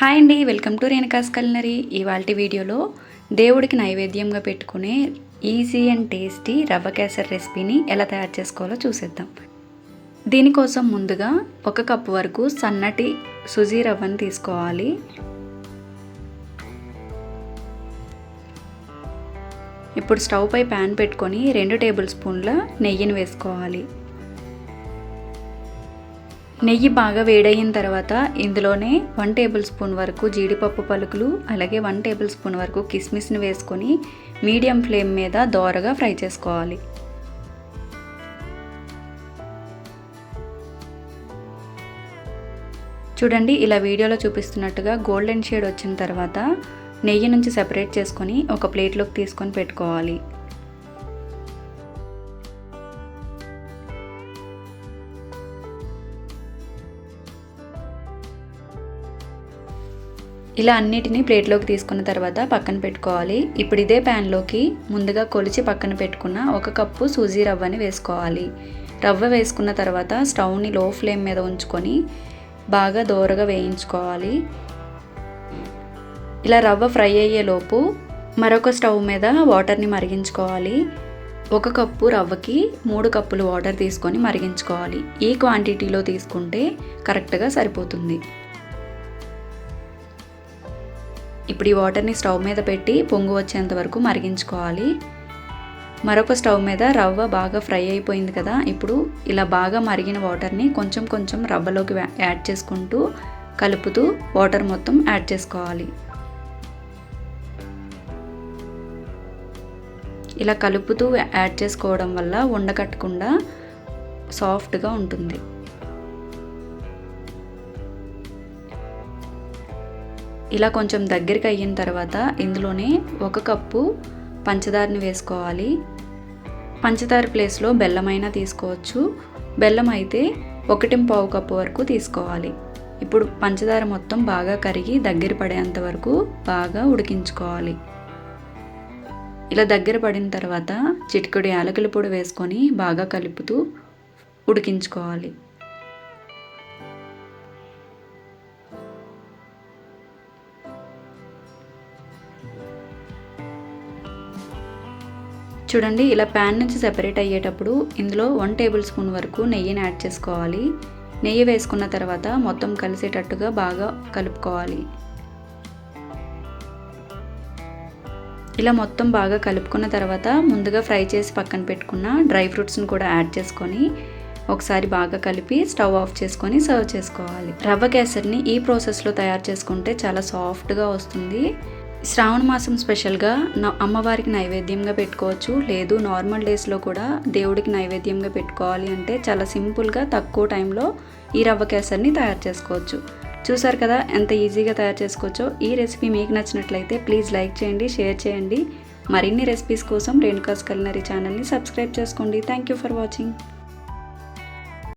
Hi అండి welcome to Renuka's culinary. ఇవాళ వీడియోలో దేవుడికి నైవేద్యంగా పెట్టుకునే ఈజీ అండ్ టేస్టీ రవ్వ కేసర్ రెసిపీని ఎలా తయారు చేసుకోవాలో చూసేద్దాం. దీనికోసం ముందుగా ఒక కప్పు వరకు సన్నటి సుజీ రవ్వని తీసుకోవాలి. ఇప్పుడు స్టవ్ పై ప్యాన్ పెట్టుకొని రెండు టేబుల్ స్పూన్ల నెయ్యిని వేసుకోవాలి. నెయ్యి బాగా వేడయిన తర్వాత ఇందులోనే వన్ టేబుల్ స్పూన్ వరకు జీడిపప్పు పలుకులు అలాగే వన్ టేబుల్ స్పూన్ వరకు కిస్మిస్ని వేసుకొని మీడియం ఫ్లేమ్ మీద దోరగా ఫ్రై చేసుకోవాలి. చూడండి ఇలా వీడియోలో చూపిస్తున్నట్టుగా గోల్డెన్ షేడ్ వచ్చిన తర్వాత నెయ్యి నుంచి సెపరేట్ చేసుకొని ఒక ప్లేట్లోకి తీసుకొని పెట్టుకోవాలి. ఇలా అన్నిటినీ ప్లేట్లోకి తీసుకున్న తర్వాత పక్కన పెట్టుకోవాలి. ఇప్పుడు ఇదే ప్యాన్లోకి ముందుగా కొలిచి పక్కన పెట్టుకున్న ఒక కప్పు సూజీ రవ్వని వేసుకోవాలి. రవ్వ వేసుకున్న తర్వాత స్టవ్ని లో ఫ్లేమ్ మీద ఉంచుకొని బాగా దోరగా వేయించుకోవాలి. ఇలా రవ్వ ఫ్రై అయ్యేలోపు మరొక స్టవ్ మీద వాటర్ని మరిగించుకోవాలి. ఒక కప్పు రవ్వకి మూడు కప్పులు వాటర్ తీసుకొని మరిగించుకోవాలి. ఈ క్వాంటిటీలో తీసుకుంటే కరెక్ట్గా సరిపోతుంది. ఇప్పుడు ఈ వాటర్ని స్టవ్ మీద పెట్టి పొంగు వచ్చేంత వరకు మరిగించుకోవాలి. మరొక స్టవ్ మీద రవ్వ బాగా ఫ్రై అయిపోయింది కదా ఇప్పుడు ఇలా బాగా మరిగిన వాటర్ని కొంచెం కొంచెం రవ్వలోకి యాడ్ చేసుకుంటూ కలుపుతూ వాటర్ మొత్తం యాడ్ చేసుకోవాలి. ఇలా కలుపుతూ యాడ్ చేసుకోవడం వల్ల ఉండకట్టకుండా సాఫ్ట్గా ఉంటుంది. ఇలా కొంచెం దగ్గరికి అయిన తర్వాత ఇందులోనే ఒక కప్పు పంచదారని వేసుకోవాలి. పంచదార ప్లేస్లో బెల్లమైనా తీసుకోవచ్చు. బెల్లం అయితే ఒకటి పావు కప్పు వరకు తీసుకోవాలి. ఇప్పుడు పంచదార మొత్తం బాగా కరిగి దగ్గర పడేంత వరకు బాగా ఉడికించుకోవాలి. ఇలా దగ్గర పడిన తర్వాత చిటికడి యాలకుల పొడి వేసుకొని బాగా కలుపుతూ ఉడికించుకోవాలి. చూడండి ఇలా ప్యాన్ నుంచి సెపరేట్ అయ్యేటప్పుడు ఇందులో వన్ టేబుల్ స్పూన్ వరకు నెయ్యిని యాడ్ చేసుకోవాలి. నెయ్యి వేసుకున్న తర్వాత మొత్తం కలిసేటట్టుగా బాగా కలుపుకోవాలి. ఇలా మొత్తం బాగా కలుపుకున్న తర్వాత ముందుగా ఫ్రై చేసి పక్కన పెట్టుకున్న డ్రై ఫ్రూట్స్ని కూడా యాడ్ చేసుకొని ఒకసారి బాగా కలిపి స్టవ్ ఆఫ్ చేసుకొని సర్వ్ చేసుకోవాలి. రవ్వ కేసరిని ఈ ప్రాసెస్లో తయారు చేసుకుంటే చాలా సాఫ్ట్గా వస్తుంది. శ్రావణ మాసం స్పెషల్గా నా అమ్మవారికి నైవేద్యంగా పెట్టుకోవచ్చు. లేదు నార్మల్ డేస్లో కూడా దేవుడికి నైవేద్యంగా పెట్టుకోవాలి అంటే చాలా సింపుల్గా తక్కువ టైంలో ఈ రవ్వ కేసరిని తయారు చేసుకోవచ్చు. చూసారు కదా ఎంత ఈజీగా తయారు చేసుకోవచ్చో? ఈ రెసిపీ మీకు నచ్చినట్లయితే ప్లీజ్ లైక్ చేయండి షేర్ చేయండి. మరిన్ని రెసిపీస్ కోసం రేణుకాస్ కలినరీ ఛానల్ని సబ్స్క్రైబ్ చేసుకోండి. Thank you for watching.